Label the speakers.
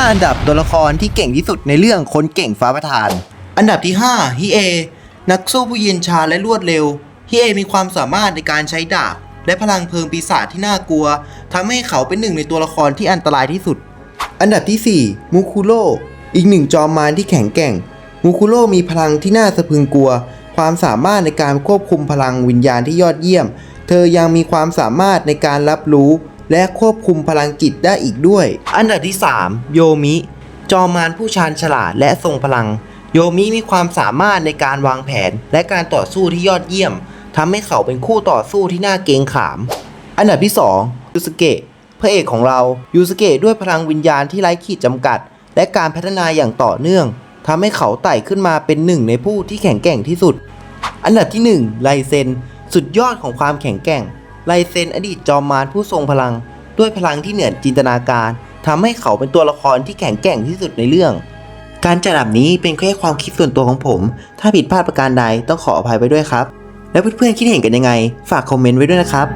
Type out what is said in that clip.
Speaker 1: 5 อันดับตัวละครที่เก่งที่สุดในเรื่องคนเก่งฟ้าประธาน อันดับที่5ฮิเอ นักสู้ผู้เย็นชาและรวดเร็วฮิเอมีความสามารถในการใช้ดาบ และพลังเพลิงปีศาจที่น่ากลัวทำให้เขาเป็นหนึ่งในตัวละครที่อันตรายที่สุด อันดับที่ 4 มูคุโรอีกหนึ่งจอมมารที่แข็งแกร่ง มูคุโรมีพลังที่น่าสะพรึงกลัว ความสามารถในการควบคุมพลังวิญญาณที่ยอดเยี่ยม เธอยังมีความสามารถในการรับรู้ และควบคุมพลังจิตได้อีกด้วย อันดับที่ 3 โยมิ จอมารผู้ชาญฉลาดและทรงพลัง โยมิมีความสามารถในการวางแผน และการต่อสู้ที่ยอดเยี่ยมทำให้เขาเป็นคู่ต่อสู้ที่น่าเกรงขาม อันดับที่ 2 ยูสเกะพระเอกของเรา ยูสเกะด้วยพลังวิญญาณที่ไร้ขีดจำกัด และการพัฒนาอย่างต่อเนื่องทำให้เขาไต่ขึ้นมาเป็นหนึ่งในผู้ที่แข็งแกร่งที่สุด อันดับที่1ไลเซนสุดยอดของความแข็งแกร่ง ไลเซนอดีตจอมมารผู้ทรงพลัง ด้วยพลังที่เหนือจินตนาการทำให้เขาเป็นตัวละครที่แข็งแกร่งที่สุดในเรื่อง การจัดอันดับนี้เป็นแค่ความคิดส่วนตัวของผม ถ้าผิดพลาดประการใดต้องขออภัยไว้ด้วยครับ แล้วเพื่อนๆคิดเห็นกันยังไง ฝากคอมเมนต์ไว้ด้วยนะครับ